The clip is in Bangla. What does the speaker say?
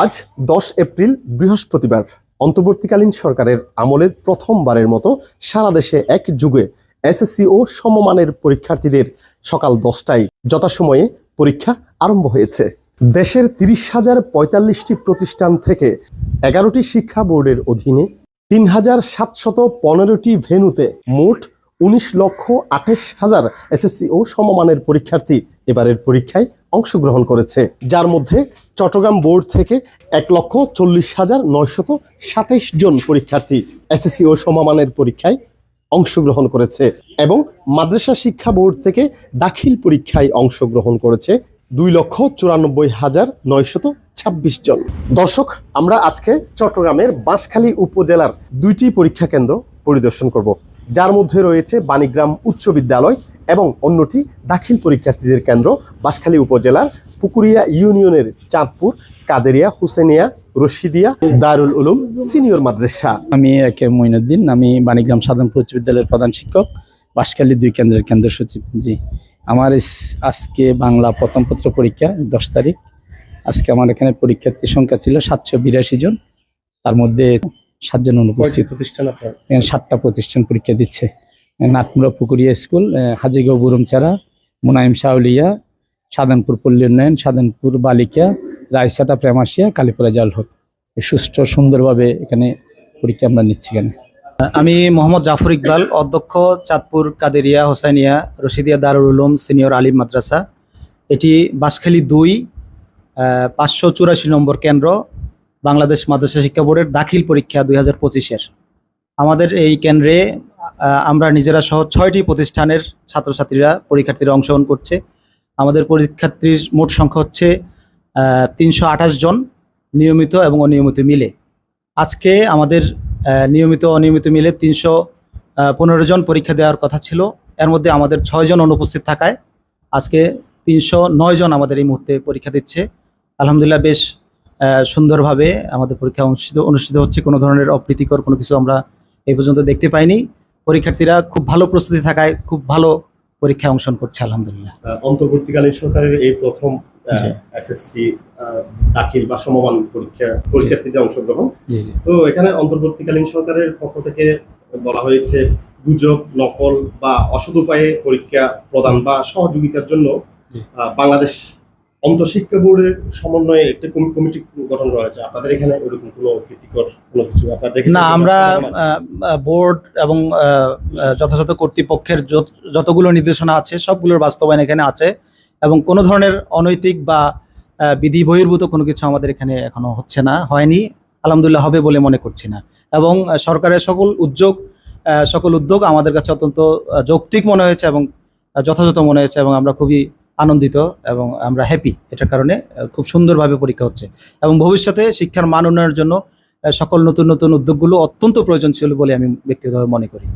আজ দশ এপ্রিল, বৃহস্পতিবার। অন্তর্বর্তীকালীন সরকারের আমলের প্রথমবারের মতো সারা দেশে এক যুগে এসএসসি ও সমমানের পরীক্ষার্থীদের সকাল দশটায় যথাসময়ে পরীক্ষা আরম্ভ হয়েছে। দেশের তিরিশ হাজার পঁয়তাল্লিশটি প্রতিষ্ঠান থেকে এগারোটি শিক্ষা বোর্ডের অধীনে তিন হাজার সাতশত পনেরোটি ভেন্যুতে মোট উনিশ লক্ষ আঠাশ হাজার এসএসসি ও সমমানের পরীক্ষার্থী এবারের পরীক্ষায় অংশগ্রহণ করেছে, যার মধ্যে চট্টগ্রাম বোর্ড থেকে এক লক্ষ চল্লিশ হাজার নয়শত সাতাইশ জন পরীক্ষার্থী এসএসসি ও সমমানের পরীক্ষায় অংশগ্রহণ করেছে এবং মাদ্রাসা শিক্ষা বোর্ড থেকে দাখিল পরীক্ষায় অংশগ্রহণ করেছে দুই লক্ষ চুরানব্বই হাজার নয়শত ছাব্বিশ জন। দর্শক, আমরা আজকে চট্টগ্রামের বাঁশখালী উপজেলার দুইটি পরীক্ষা কেন্দ্র পরিদর্শন করব। যার মধ্যে রয়েছে বাণীগ্রাম উচ্চ বিদ্যালয় এবং অন্যটি দাখিল পরীক্ষার্থীদের কেন্দ্র বাঁশখালী উপজেলার পুকুরিয়া ইউনিয়নের চাঁদপুর কাদেরিয়া হুসেনিয়া রশিদিয়া দারুল উলুম সিনিয়র মাদ্রাসা। আমি একে মঈনুদ্দিন আমি বাণীগ্রাম সাধনপুর উচ্চ বিদ্যালয়ের প্রধান শিক্ষক বাঁশখালী দুই কেন্দ্রের কেন্দ্র সচিব। জি আমার আজকে বাংলা প্রথম পত্র পরীক্ষা দশ তারিখ। আজকে আমার এখানে পরীক্ষার্থী সংখ্যা ছিল সাতশো বিরাশি জন। তার মধ্যে সাতজন অনুপস্থিত। প্রতিষ্ঠান সাতটা প্রতিষ্ঠান পরীক্ষা দিচ্ছে। নাটমুড়া পুকুরিয়া স্কুল হাজিগাঁও হাজিগো বুরুমচারা মুনাইম শাউলিয়া সাধনপুর পল্লী উন্নয়ন, সাধনপুর বালিকা রায়সাটা প্রেমাশিয়া, কালীপুরা জালহক সুষ্ঠু সুন্দরভাবে এখানে পরীক্ষা আমরা নিচ্ছি এখানে। আমি মোহাম্মদ জাফর ইকবাল, অধ্যক্ষ চাঁদপুর কাদেরিয়া হোসাইনিয়া, রশিদিয়া দারুল উলুম, সিনিয়র আলিম মাদ্রাসা। এটি বাঁশখালী দুই পাঁচশো চুরাশি নম্বর কেন্দ্র, বাংলাদেশ মাদ্রাসা শিক্ষা বোর্ডের দাখিল পরীক্ষা দুই হাজার পঁচিশের। আমাদের এই কেন্দ্রে আমরা নিজেরা সহ ছয়টি প্রতিষ্ঠানের ছাত্রছাত্রীরা, পরীক্ষার্থীরা অংশগ্রহণ করছে। আমাদের পরীক্ষার্থীর মোট সংখ্যা হচ্ছে তিনশো আঠাশ জন নিয়মিত এবং অনিয়মিত মিলে। আজকে আমাদের নিয়মিত অনিয়মিত মিলে তিনশো পনেরো জন পরীক্ষা দেওয়ার কথা ছিল। এর মধ্যে আমাদের ছয়জন অনুপস্থিত থাকায় আজকে তিনশো নয় জন আমাদের এই মুহূর্তে পরীক্ষা দিচ্ছে। আলহামদুলিল্লাহ বেশ সুন্দরভাবে আমাদের পরীক্ষা অনুষ্ঠিত অনুষ্ঠিত হচ্ছে। কোনো ধরনের অপ্রীতিকর কোনো কিছু আমরা এই পর্যন্ত দেখতে পাইনি। পরীক্ষার্থীরা খুব ভালো প্রস্তুতি থাকায় খুব ভালো পরীক্ষায় অংশগ্রহণ করছে আলহামদুলিল্লাহ। অন্তর্বর্তীকালীন সরকারের এই প্রথম। এসএসসি দাখিল বা সমমান পরীক্ষা পরীক্ষার্থীদের অংশগ্রহণ। তো এখানে অন্তর্বর্তীকালীন সরকারের পক্ষ থেকে বলা হয়েছে গুজব নকল বা অসৎ উপায়ে পরীক্ষা প্রদান বা সহযোগিতার জন্য বাংলাদেশ অন্তঃশিক্ষা বোর্ডের সমন্বয়ে একটি কমিটি গঠন করা হয়েছে। আপনাদের এখানে ওরকম কোনো প্রীতিকর কোনো কিছু আপনারা দেখেছেন না আমরা বোর্ড এবং যথাযথ কর্তৃপক্ষের যত- যতগুলো নির্দেশনা আছে সবগুলোর বাস্তবায়ন এখানে আছে এবং কোনো ধরনের অনৈতিক বা বিধি বহির্ভূত কোনো কিছু আমাদের এখানে এখনও হচ্ছে না হয়নি আলহামদুলিল্লাহ হবে বলে মনে করছি না। এবং সরকারের সকল উদ্যোগ সকল উদ্যোগ আমাদের কাছে অত্যন্ত যৌক্তিক মনে হয়েছে এবং যথাযথ মনে হয়েছে এবং আমরা খুবই আনন্দিত এবং আমরা হ্যাপি এটার কারণে খুব সুন্দরভাবে পরীক্ষা হচ্ছে। এবং ভবিষ্যতে শিক্ষার মান উন্নয়নের জন্য সকল নতুন নতুন উদ্যোগগুলো অত্যন্ত প্রয়োজন ছিল বলে আমি ব্যক্তিগতভাবে মনে করি।